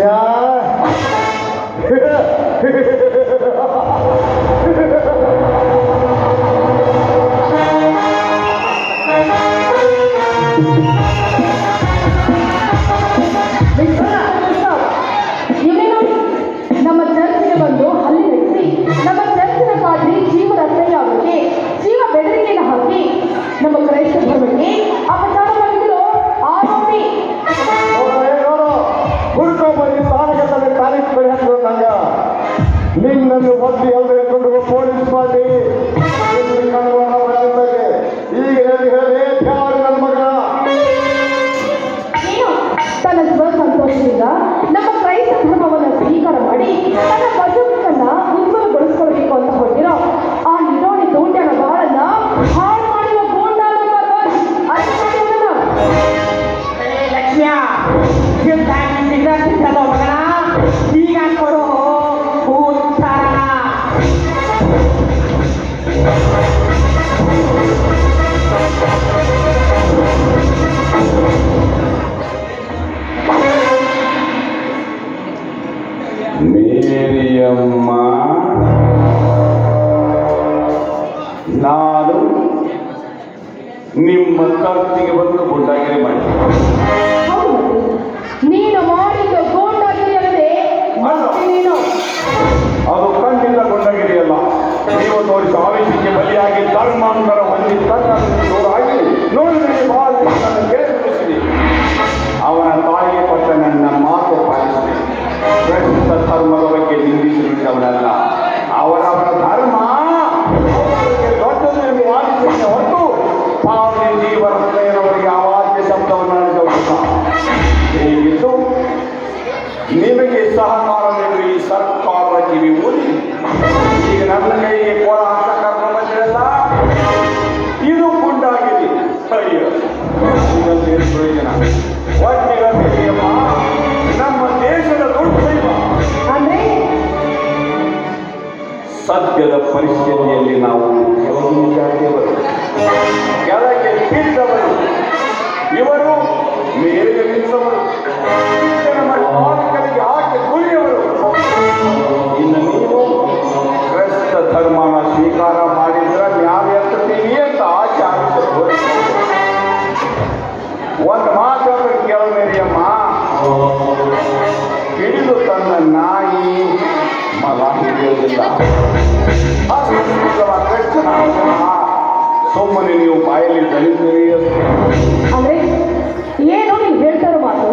야. ಪರಿಸ್ಥಿತಿಯಲ್ಲಿ ನಾವು ಯೋಗಿಯಾಗಿವರು ಕೆಳಗೆ ಬಿದ್ದವರು ಇವರು ಮೇಲೆ ನಿಂತವರು ನಮ್ಮ ಮಾತುಗಳಿಗೆ ಗುರಿಯವರು. ಇನ್ನು ನೀವು ಕ್ರಿಸ್ತ ಧರ್ಮನ ಸ್ವೀಕಾರ ಮಾಡಿದ್ರೆ ನ್ಯಾಯ ಎತ್ತುತ್ತೀವಿ ಅಂತ ಆಸೆ ಆಗುತ್ತೆ ಒಂದು ಮಾತು ಕೇಳಿದ್ರಿ ಹಿಡಿದು ತನ್ನ ನಾಯಿ ಮಲ ಹಿಡಿಯೋದಿಲ್ಲ. ಸೋಮನೆ ನೀವು ಬಾಯಲ್ಲಿ ದಲಿತ ಏನು ನೀವು ಹೇಳ್ತಾರ ಮಾತು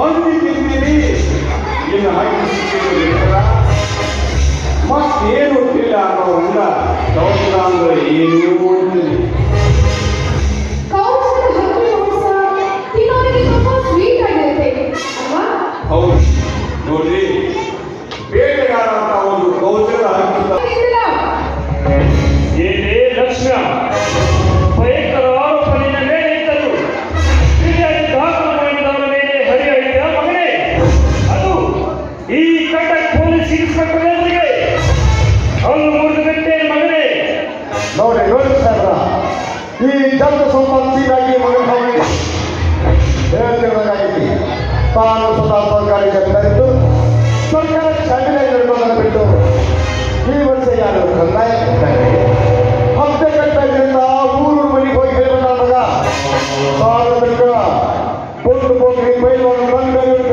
ಮಂದಿ ತಿಂದಿರಿ ಇನ್ನು ಹಾಕಿಸಿಕೊಳ್ಳಲಿಲ್ಲ ಮತ್ತೇನು ಹುಟ್ಟಿಲ್ಲ ಅನ್ನೋವನ್ನ ದೌರ್ಜನ್ಯ ಏನು ಓಡಿದ್ರಿ ಈ ಜನ ಸಂಪತ್ತಿಗಾಗಿ ಮಗನಿಗೆ ಹೇಳ್ತಿರಬೇಕಾಗಿತ್ತು ತಾನು ಸದಾ ಸರ್ಕಾರಕ್ಕೆ ಕರೆದು ಸರ್ಕಾರ ಚಾಲನೆ ನಿರ್ಮಾಣ ಬಿಟ್ಟು ಈ ವರ್ಷ ಯಾರು ಕಂದಾಯ ಹತ್ತೆ ಕಟ್ಟದಿಂದ ಊರು ಮನೆಗೆ ಹೋಗಿ ಹೇಳ್ಬಿಟ್ಟಾಗ ಸಾವಿರ ಕೊಂಡು ಹೋಗಿ ಬೈಲನ್ನು ಬಂದು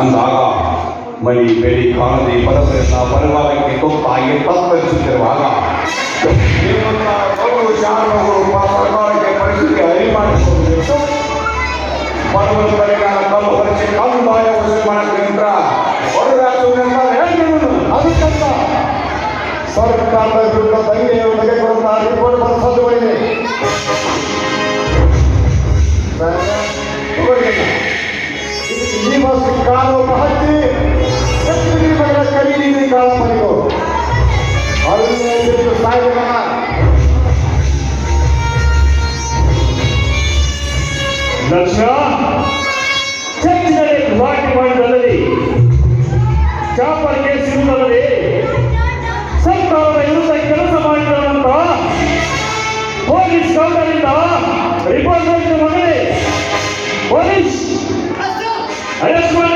ಅಂದಾಗ ಮನಿ ಬೆಳಿ ಕಾಣದೆ ಪರಪರನ ಬಲಭಾಗಕ್ಕೆ ತೊತ್ತಾಗಿ ತತ್ತರಿಸುತ್ತಿರುವಾಗ ನಿಮ್ಮನ್ನ ಅವರು ಶಾಸಕರು ಸರ್ಕಾರಕ್ಕೆ ಪರಿಸ್ಥಿತಿ ಅರಿಮಾಡಿಕೊಂಡಿದ್ದು ಬಡವರಿಗೆ ಕಲ್ಲು ಹೊರಿಸಿ ಕಂದಾಯ ವಸೂಲಿ ಮಾಡಕ್ಕಿಂತ ಹೊರಗಾಸುವುದೆಂಬ ಹೇಳಿದನು ಅದಕ್ಕಂತ ಸರ್ಕಾರದ ವಿರುದ್ಧ ದಂಗೆಯನ್ನು ಲಕ್ಷ್ಮ ಚರ್ಚಿನಲ್ಲಿ ಗಲಾಟೆ ಮಾಡಿದಲ್ಲದೆ ಚಾಪರ್ಗೆ ಸಿಗುವುದಲ್ಲದೆ ಸರ್ಕಾರದ ವಿರುದ್ಧ ಕೆಲಸ ಮಾಡಿದಂತ ಪೊಲೀಸ್ ಕೌಂಟರಿಂದ ರಿಪೋರ್ಟ್ ಬಂದಿದೆ. ಮಗನೇ ಪೊಲೀಸ್ ಅರೆಸ್ಟ್ ಮಾಡಿ.